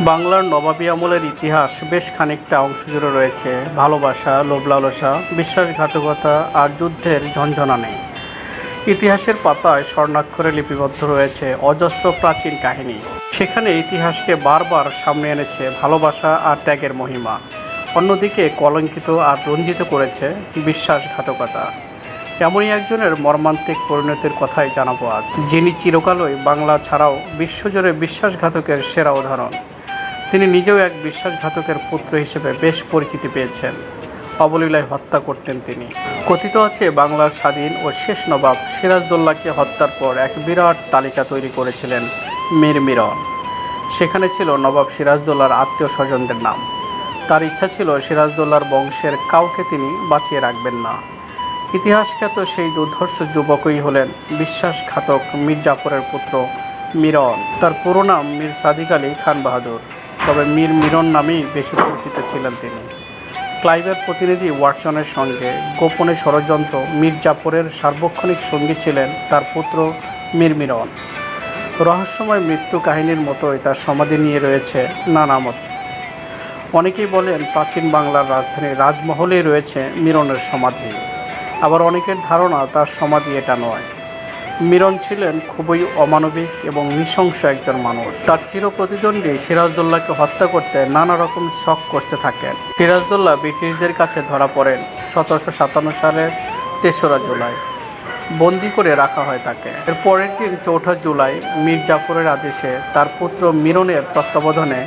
বাংলার নবাবী আমলের ইতিহাস বেশ খানিকটা অংশ জুড়ে রয়েছে। ভালোবাসা লোভ লালসা বিশ্বাসঘাতকতা আর যুদ্ধের ঝঞ্ঝনা নেই। ইতিহাসের পাতায় স্বর্ণাক্ষরে লিপিবদ্ধ রয়েছে অজস্র প্রাচীন কাহিনী। সেখানে ইতিহাসকে বারবার সামনে এনেছে ভালোবাসা আর ত্যাগের মহিমা। অন্যদিকে কলঙ্কিত আর রঞ্জিত করেছে বিশ্বাসঘাতকতা। এমনই একজনের মর্মান্তিক পরিণতির কথাই জানাব আজ, যিনি চিরকালই বাংলা ছাড়াও বিশ্বজুড়ে বিশ্বাসঘাতকের সেরা উদাহরণ। তিনি নিজেও এক বিশ্বাসঘাতকের পুত্র হিসেবে বেশ পরিচিতি পেয়েছেন। অবলীলায় হত্যা করতেন তিনি। কথিত আছে, বাংলার স্বাধীন ও শেষ নবাব সিরাজদৌল্লাকে হত্যার পর এক বিরাট তালিকা তৈরি করেছিলেন মীর মিরন। সেখানে ছিল নবাব সিরাজদৌল্লার আত্মীয় স্বজনদের নাম। তার ইচ্ছা ছিল সিরাজদৌল্লার বংশের কাউকে তিনি বাঁচিয়ে রাখবেন না। ইতিহাসখ্যাত সেই দুর্ধর্ষ যুবকই হলেন বিশ্বাসঘাতক মীর জাফরের পুত্র মিরন। তার পুরো নাম মীর সাদিক আলী খান বাহাদুর। তবে মীর মিরন নামেই বেশি পরিচিত ছিলেন তিনি। ক্লাইভের প্রতিনিধি ওয়াটসনের সঙ্গে গোপনে ষড়যন্ত্র মীর জাফরের সার্বক্ষণিক সঙ্গী ছিলেন তার পুত্র মীর মিরন। রহস্যময় মৃত্যু কাহিনীর মতোই তার সমাধি নিয়ে রয়েছে নানা মত। অনেকেই বলেন প্রাচীন বাংলার রাজধানী রাজমহলেই রয়েছে মিরনের সমাধি। আবার অনেকের ধারণা তার সমাধি এটা নয়। মিরন ছিলেন খুবই অমানবিক এবং নৃশংস একজন মানুষ। তার চির প্রতিদ্বন্দ্বী সিরাজদৌল্লাহকে হত্যা করতে নানা রকম শখ করতে থাকেন। সিরাজদৌল্লাহ ব্রিটিশদের কাছে ধরা পড়েন সতেরোশো সাতান্ন সালের তেসরা জুলাই। বন্দি করে রাখা হয় তাকে। এর পরের দিন চৌঠা জুলাই মীর জাফরের আদেশে তার পুত্র মিরনের তত্ত্বাবধানে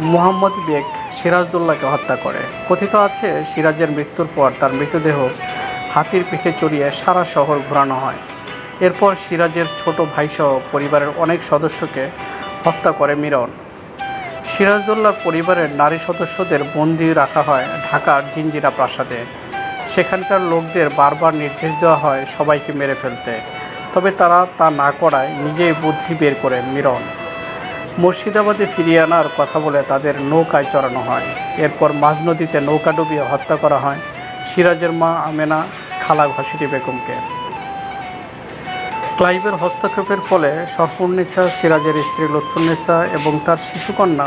মোহাম্মদ বেগ সিরাজদৌল্লাহকে হত্যা করে। কথিত আছে, সিরাজের মৃত্যুর পর তার মৃতদেহ হাতির পিঠে চড়িয়ে সারা শহর ঘোরানো হয়। এরপর সিরাজের ছোট ভাইসহ পরিবারের অনেক সদস্যকে হত্যা করে মিরন। সিরাজদৌল্লার পরিবারের নারী সদস্যদের বন্দি রাখা হয় ঢাকার জিঞ্জিরা প্রাসাদে। সেখানকার লোকদের বারবার নির্দেশ দেওয়া হয় সবাইকে মেরে ফেলতে। তবে তারা তা না করায় নিজেই বুদ্ধি বের করে মিরন। মুর্শিদাবাদে ফিরিয়ে আনার কথা বলে তাদের নৌকায় চড়ানো হয়। এরপর মাঝ নদীতে নৌকা ডুবিয়ে হত্যা করা হয় সিরাজের মা আমেনা খালা ঘসিটি বেগমকে। ক্লাইভের হস্তক্ষেপের ফলে সরফুন্নেসা সিরাজের স্ত্রী লুৎফুন্নেসা এবং তার শিশুকন্যা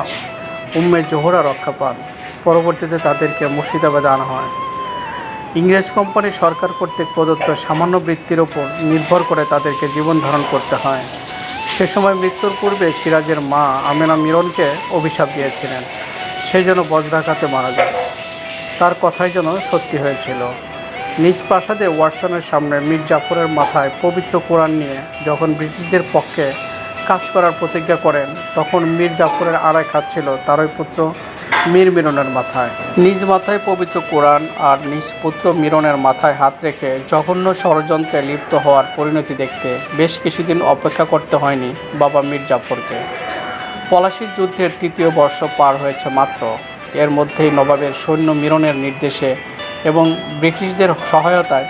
উম্মে জোহরা রক্ষা পান। পরবর্তীতে তাদেরকে মুর্শিদাবাদে আনা হয়। ইংরেজ কোম্পানি সরকার কর্তৃক প্রদত্ত সামান্য বৃত্তির ওপর নির্ভর করে তাদেরকে জীবন ধারণ করতে হয়। সে সময় মৃত্যুর পূর্বে সিরাজের মা আমেনা মিরনকে অভিশাপ দিয়েছিলেন। সে যেন বজ্রাঘাতে মারা যায়। তার কথাই যেন সত্যি হয়েছিল। নিজ প্রাসাদে ওয়াটসনের সামনে মীর জাফরের মাথায় পবিত্র কোরআন নিয়ে যখন ব্রিটিশদের পক্ষে কাজ করার প্রতিজ্ঞা করেন, তখন মীর জাফরের আড়াই খাচ্ছিল তারই পুত্র মীর মিরনের মাথায়। নিজ মাথায় পবিত্র কোরআন আর নিজ পুত্র মিরনের মাথায় হাত রেখে জঘন্য ষড়যন্ত্রে লিপ্ত হওয়ার পরিণতি দেখতে বেশ কিছুদিন অপেক্ষা করতে হয়নি বাবা মীর জাফরকে। পলাশির যুদ্ধের তৃতীয় বর্ষ পার হয়েছে মাত্র। এর মধ্যেই নবাবের সৈন্য মিরনের নির্দেশে এবং ব্রিটিশদের সহায়তায়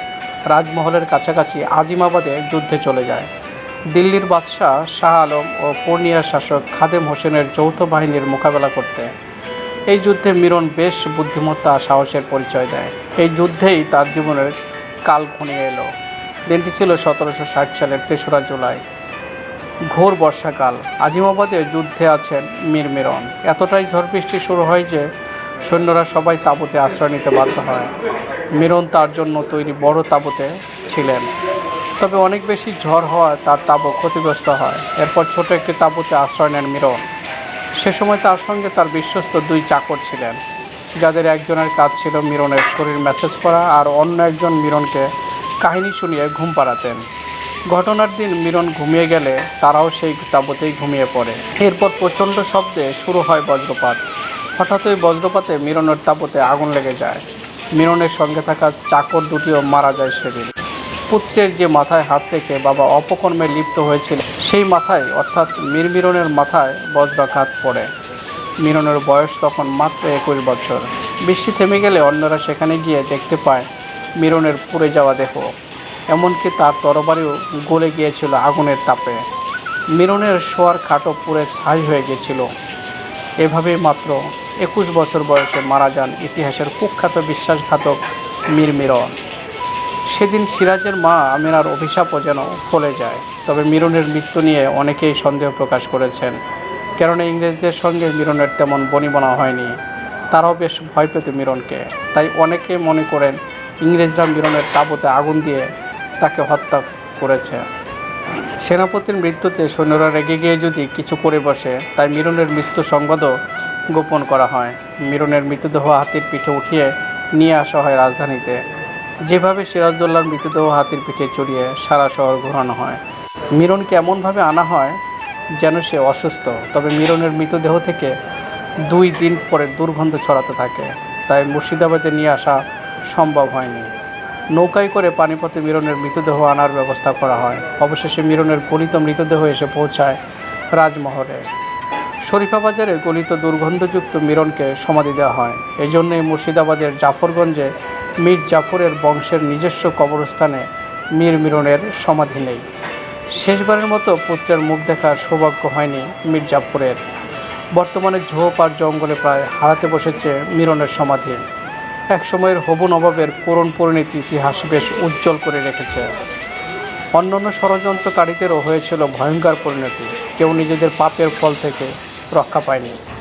রাজমহলের কাছাকাছি আজিমাবাদে যুদ্ধে চলে যায়। দিল্লির বাদশাহ শাহ আলম ও পূর্ণিয়ার শাসক খাদেম হোসেনের যৌথ বাহিনীর মোকাবেলা করতে। এই যুদ্ধে মিরন বেশ বুদ্ধিমত্তা সাহসের পরিচয় দেয়। এই যুদ্ধেই তার জীবনের কাল ঘনিয়ে এলো। দিনটি ছিল সতেরোশো ষাট সালের তেসরা জুলাই। ঘোর বর্ষাকাল। আজিমাবাদে যুদ্ধে আছেন মীর মিরন। এতটাই ঝড় বৃষ্টি শুরু হয় যে সৈন্যরা সবাই তাঁবুতে আশ্রয় নিতে বাধ্য হয়। মিরন তার জন্য তৈরি বড় তাঁবুতে ছিলেন। তবে অনেক বেশি ঝড় হওয়ায় তার তাঁবু ক্ষতিগ্রস্ত হয়। এরপর ছোট একটি তাঁবুতে আশ্রয় নেন মিরন। সে সময় তার সঙ্গে তার বিশ্বস্ত দুই চাকর ছিলেন। যাদের একজনের কাজ ছিল মিরনের শরীর ম্যাসেজ করা আর অন্য একজন মিরনকে কাহিনী শুনিয়ে ঘুম পাড়াতেন। ঘটনার দিন মিরন ঘুমিয়ে গেলে তারাও সেই তাঁবুতেই ঘুমিয়ে পড়ে। এরপর প্রচণ্ড শব্দে শুরু হয় বজ্রপাত। হঠাৎ ওই বজ্রপাতে মিরনের তাপতে আগুন লেগে যায়। মিরনের সঙ্গে থাকা চাকর দুটিও মারা যায় সেদিন। পুত্রের যে মাথায় হাত থেকে বাবা অপকর্মে লিপ্ত হয়েছিল সেই মাথায় অর্থাৎ মীর মিরনের মাথায় বজ্রাঘাত পড়ে। মিরনের বয়স তখন মাত্র একুশ বছর। বৃষ্টি থেমে গেলে অন্যরা সেখানে গিয়ে দেখতে পায় মিরনের পুড়ে যাওয়া দেহ। এমনকি তার তরবারিও গলে গিয়েছিল আগুনের তাপে। মিরনের শোয়ার খাটো পুড়ে ছাই হয়ে গেছিল। এভাবেই মাত্র একুশ বছর বয়সে মারা যান ইতিহাসের কুখ্যাত বিশ্বাসঘাতক মীর মিরন। সেদিন সিরাজের মা আমিনার অভিশাপও যেন ফলে যায়। তবে মিরনের মৃত্যু নিয়ে অনেকেই সন্দেহ প্রকাশ করেছেন। কেননা ইংরেজদের সঙ্গে মিরনের তেমন বনিবনা হয়নি। তারাও বেশ ভয় পেত মিরনকে। তাই অনেকে মনে করেন ইংরেজরা মিরনের তাঁবুতে আগুন দিয়ে তাকে হত্যা করেছে। সেনাপতির মৃত্যুতে সৈন্যরা রেগে গিয়ে যদি কিছু করে বসে, তাই মিরনের মৃত্যু সংবাদও গোপন করা হয়। মিরনের মৃতদেহ হাতির পিঠে উঠিয়ে নিয়ে আসা হয় রাজধানীতে। যেভাবে সিরাজদৌল্লার মৃতদেহ হাতির পিঠে চড়িয়ে সারা শহর ঘোরানো হয়। মিরনকে এমনভাবে আনা হয় যেন সে অসুস্থ, তবে মিরনের মৃতদেহ থেকে দুই দিন পরে দুর্গন্ধ ছড়াতে থাকে। তাই মুর্শিদাবাদে নিয়ে আসা সম্ভব হয়নি। নৌকায় করে পানিপথে মিরনের মৃতদেহ আনার ব্যবস্থা করা হয়। অবশেষে মিরনের গলিত মৃতদেহ এসে পৌঁছায় রাজমহলে। শরীফা বাজারে গলিত দুর্গন্ধযুক্ত মিরনকে সমাধি দেওয়া হয়। এই জন্যই মুর্শিদাবাদের জাফরগঞ্জে মীর জাফরের বংশের নিজস্ব কবরস্থানে মীর মিরনের সমাধি নেই। শেষবারের মতো পুত্রের মুখ দেখার সৌভাগ্য হয়নি মীর জাফরের। বর্তমানে ঝোপ আর জঙ্গলে প্রায় হারাতে বসেছে মিরনের সমাধি। এক সময়ের হবু নবাবের করুণ পরিণতি ইতিহাস বেশ উজ্জ্বল করে রেখেছে। অন্যান্য ষড়যন্ত্রকারীদেরও হয়েছিল ভয়ঙ্কর পরিণতি। কেউ নিজেদের পাপের ফল থেকে রক্ষা পায়নি।